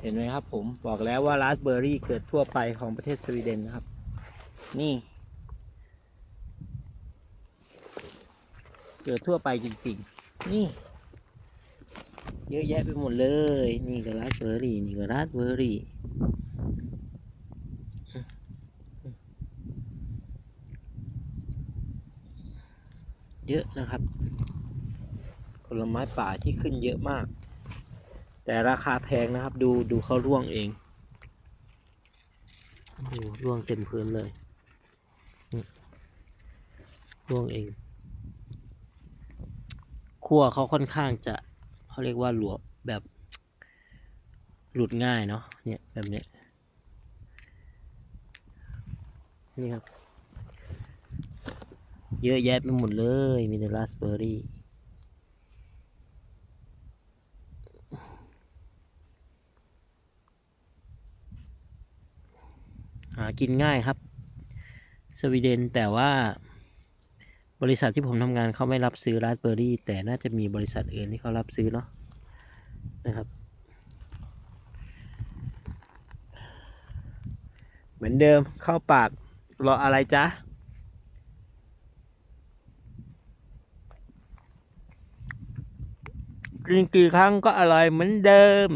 เห็นไหมครับผมบอกแล้วว่าราสเบอร์รี่เกิดทั่วไปของประเทศสวีเดนนะครับ นี่ เกิดทั่วไปจริง ๆ นี่ เยอะแยะไปหมดเลย นี่ก็ราสเบอร์รี่นี่ก็ราสเบอร์รี่เยอะนะครับผลไม้ป่าที่ขึ้นเยอะมาก แต่ราคาแพงนะครับ ดูดูเขาร่วงเอง ดูร่วงเต็มพื้นเลยร่วงเองขั้วเขาค่อนข้างจะเขาเรียกว่าหลวมแบบ หลุดง่ายเนาะเนี่ยแบบนี้นี่ครับ เยอะแยะไปหมดเลย มีแต่ราสเบอร์รี่ กินง่ายครับ สวีเดนแต่ว่าบริษัทที่ผมทำงานเขาไม่รับซื้อราสเบอร์รี่ แต่น่าจะมีบริษัทอื่นที่เขารับซื้อเนาะนะครับ เหมือนเดิมเข้าปากรออะไรจ๊ะกินกี่ครั้งก็อร่อยเหมือนเดิม